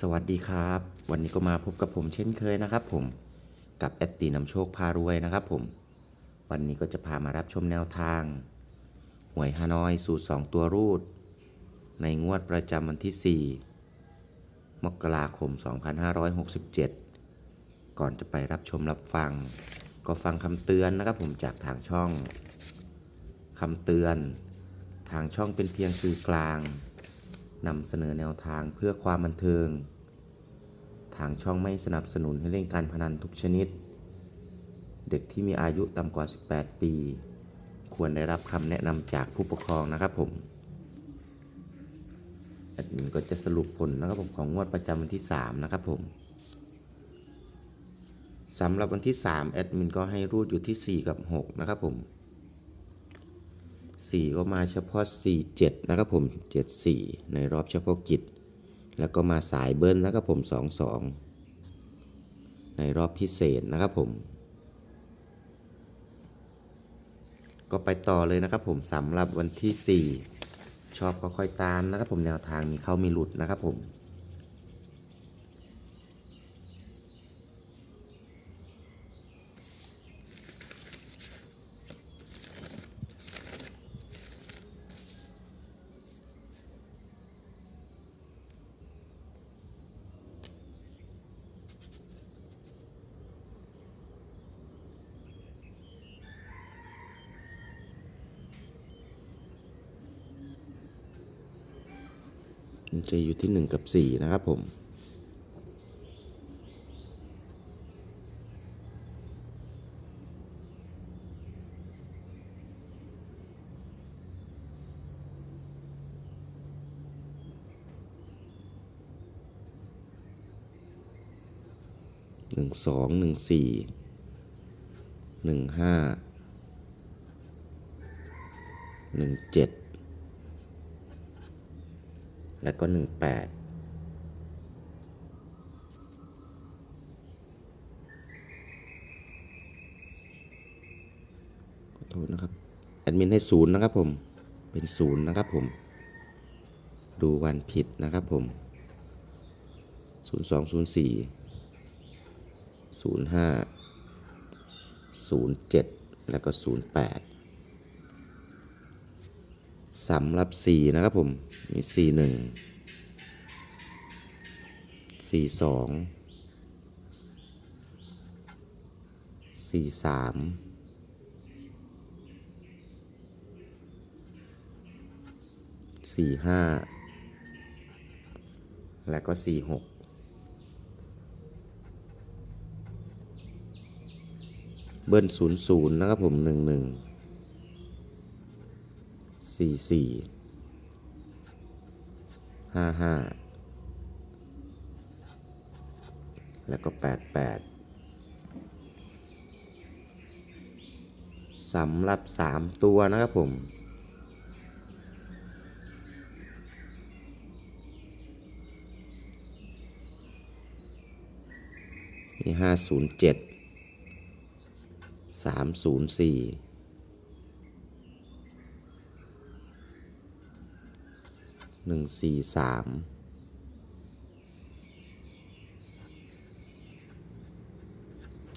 สวัสดีครับ วันนี้ก็มาพบกับผมเช่นเคยนะครับผมกับแอดตีนำโชคพารวยนะครับผม วันนี้ก็จะพามารับชมแนวทาง หวยฮานอยสูตร 2 ตัวรูด ในงวดประจำวันที่ 4 มกราคม 2567 ก่อนจะไปรับชมรับฟัง ก็ฟังคำเตือนนะครับผมจากทางช่องคำเตือน ทางช่องเป็นเพียงสื่อกลาง นำเสนอแนวทางเพื่อความบันเทิง ทางช่องไม่สนับสนุนให้เล่นการพนันทุกชนิด เด็กที่มีอายุต่ำกว่า 18 ปี ควรได้รับคำแนะนำจากผู้ปกครองนะครับผมแอดมินก็จะสรุปผลนะครับผมของงวดประจำวันที่ 3 นะครับผมสำหรับวันที่ 3 แอดมินก็ให้รูดอยู่ที่ 4 กับ 6 นะครับผม 4 ก็มาเฉพาะ 4 7 นะครับผม 7 4 ในรอบเฉพาะกิจ แล้วก็มาสายเบิ้ลนะครับผม 2 2 ในรอบพิเศษนะครับผม ก็ไปต่อเลยนะครับผมสำหรับวันที่ 4 ชอบก็ค่อยตามนะครับผมแนวทางมีเข้ามีหลุดนะครับผม จะอยู่ที่ 1 กับ 4 นะครับผม หนึ่งสองหนึ่งสี่หนึ่งห้าหนึ่งเจ็ด แล้วก็ 18ขอโทษนะครับแอดมินให้ศูนย์นะครับผมเป็นศูนย์นะครับผม ดูวันผิดนะครับผม 0204 05 07 แล้วก็ 08 สำหรับ 4 นะครับผมมี4 1 4 2 4 3 4 5 และก็ 4 6เบิ้ล0 0นะครับผม1 1 สี่สี่ห้าห้าแล้วก็แปดแปดสำหรับสามตัวนะครับผมมีห้าศูนย์เจ็ดสามศูนย์สี่ หนึ่งสี่สาม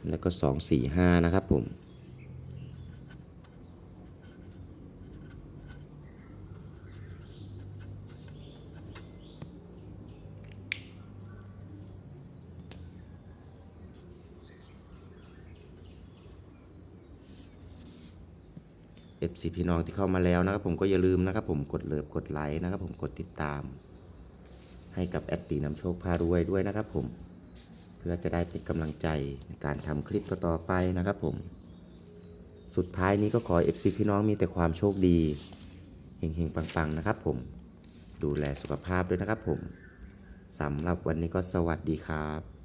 แล้วก็สองสี่ห้านะครับผม เอฟซีพี่น้องที่เข้ามาแล้วนะครับผมก็อย่าลืมนะครับผมกดเลิฟกดไลค์นะครับผมกดติดตาม ให้กับแอดตีนำโชคพารวยด้วยนะครับผม เพื่อจะได้เป็นกำลังใจในการทำคลิปต่อไปนะครับผม สุดท้ายนี้ก็ขอ FC พี่น้องมีแต่ความโชคดีเฮงๆปังๆนะครับผมดูแลสุขภาพด้วยนะครับผมสำหรับวันนี้ก็สวัสดีครับ